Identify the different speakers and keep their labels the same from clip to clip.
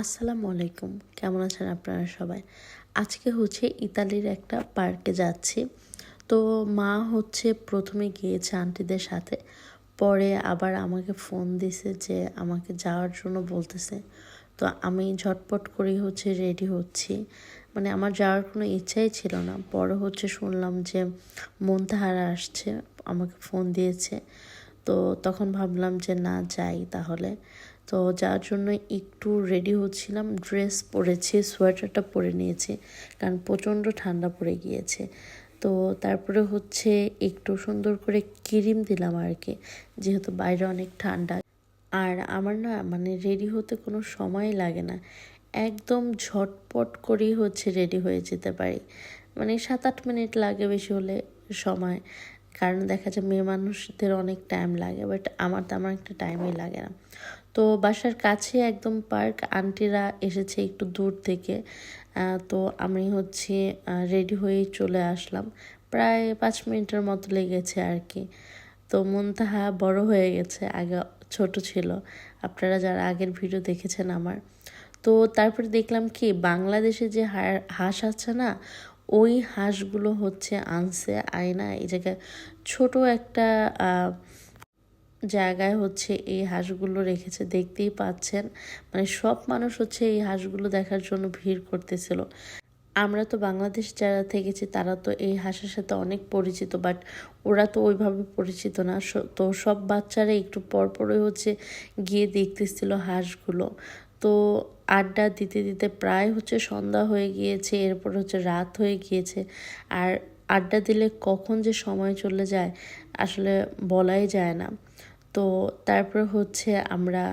Speaker 1: আসসালামু আলাইকুম। কেমন আছেন আপনারা সবাই? আজকে হচ্ছে ইতালির একটা পার্কে যাচ্ছি। তো মা হচ্ছে প্রথমে গিয়েছে আন্টিদের সাথে। পরে আবার আমাকে ফোন দিছে যে আমাকে যাওয়ার জন্য বলতেছে। তো আমি ঝটপট করেই হচ্ছে রেডি হচ্ছি। মানে আমার যাওয়ার কোনো ইচ্ছাই ছিল না। পরে হচ্ছে শুনলাম যে মন্তাহারা আসছে। আমাকে ফোন দিয়েছে। তো তখন ভাবলাম যে না, যাই তাহলে। তো যার জন্য একটু রেডি হচ্ছিলাম ড্রেস পরেছি সোয়েটারটা পরে নিয়েছি, কারণ প্রচণ্ড ঠান্ডা পড়ে গিয়েছে। তো তারপরে হচ্ছে একটু সুন্দর করে ক্রিম দিলাম আর কি, যেহেতু বাইরে অনেক ঠান্ডা। আর আমার না মানে রেডি হতে কোনো সময় লাগে না। একদম ঝটপট করেই হচ্ছে রেডি হয়ে যেতে পারি। মানে সাত আট মিনিট লাগে বেশি হলে সময়। কারণ দেখা যায় মেয়ে মানুষদের অনেক টাইম লাগে বাট আমার তেমন একটা টাইমই লাগে না। তো বাসার কাছে একদম পার্ক আন্টিরা এসেছে একটু দূর থেকে। তো আমি হচ্ছে রেডি হয়েই চলে আসলাম। প্রায় পাঁচ মিনিটের মতো লেগেছে আর কি তো মনতাহা বড় হয়ে গেছে, আগে ছোট ছিল। আপনারা যারা আগের ভিডিও দেখেছেন আমার। তো তারপরে দেখলাম কি, বাংলাদেশে যে হাঁস আছে না ওই হাঁসগুলো হচ্ছে আনছে। আয়না এই জায়গায় ছোট একটা জায়গায় হচ্ছে এই হাঁসগুলো রেখেছে, দেখতেই পাচ্ছেন। মানে সব মানুষ হচ্ছে এই হাঁসগুলো দেখার জন্য ভিড় করতেছিল। আমরা তো বাংলাদেশ যারা থেকেছি, তারা তো এই হাঁসের সাথে অনেক পরিচিত বাট ওরা তো ওইভাবে পরিচিত না। তো সব বাচ্চারা একটু পরপরই হচ্ছে গিয়ে দেখতেছিল হাঁসগুলো। তো আড্ডা দিতে দিতে প্রায় হচ্ছে সন্ধ্যা হয়ে গিয়েছে, এরপর হচ্ছে রাত হয়ে গিয়েছে। আর আড্ডা দিলে কখন যে সময় চলে যায় আসলে বলাই যায় না। তো তারপর হচ্ছে আমরা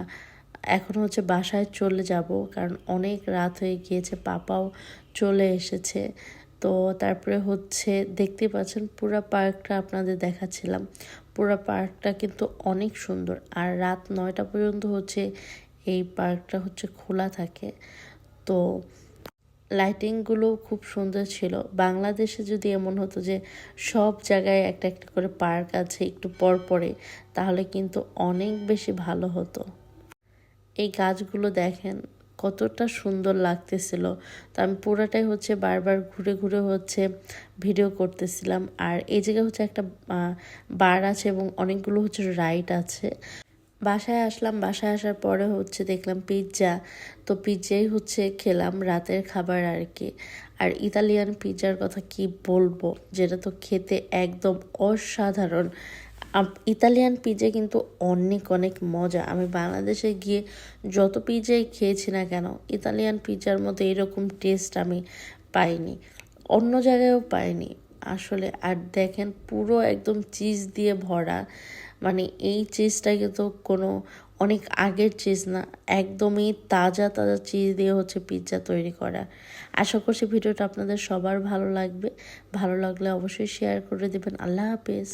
Speaker 1: এখন হচ্ছে বাসায় চলে যাব, কারণ অনেক রাত হয়ে গিয়েছে, পাপাও চলে এসেছে। তো তারপরে হচ্ছে দেখতে পাচ্ছেন পুরো পার্কটা আপনাদের দেখাচ্ছিলাম। পুরো পার্কটা কিন্তু অনেক সুন্দর। আর রাত নয়টা পর্যন্ত হচ্ছে এই পার্কটা হচ্ছে খোলা থাকে। তো লাইটিংগুলো খুব সুন্দর ছিল। বাংলাদেশে যদি এমন হতো যে সব জায়গায় একটা একটা করে পার্ক আছে একটু পর পরে, তাহলে কিন্তু অনেক বেশি ভালো হতো। এই গাছগুলো দেখেন, কতটা সুন্দর লাগতেছিল। তো আমি পুরোটাই হচ্ছে বারবার ঘুরে ঘুরে হচ্ছে ভিডিও করতেছিলাম। আর এই জায়গায় হচ্ছে একটা বার আছে এবং অনেকগুলো হচ্ছে রাইড আছে। বাসায় আসলাম, বাসায় আসার পরে হচ্ছে দেখলাম পিৎজা তো পিৎজাই হচ্ছে খেলাম রাতের খাবার আর কি। আর ইতালিয়ান পিৎজার কথা কি বলব, যেটা তো খেতে একদম অসাধারণ। ইতালিয়ান পিৎজা কিন্তু অনেক অনেক মজা। আমি বাংলাদেশে গিয়ে যত পিৎজাই খেয়েছি না কেন, ইতালিয়ান পিৎজার মতো এরকম টেস্ট আমি পাইনি। অন্য জায়গায়ও পাইনি। আসলে আর দেখেন পুরো একদম চিজ দিয়ে ভরা। মানে এই চিজটা কিন্তু কোনো অনেক আগের চিজ না, একদমই তাজা তাজা চিজ দিয়ে হচ্ছে পিৎজা তৈরি করা। আশা করছি ভিডিওটা আপনাদের সবার ভালো লাগবে। ভালো লাগলে অবশ্যই শেয়ার করে দেবেন। আল্লাহ হাফেজ।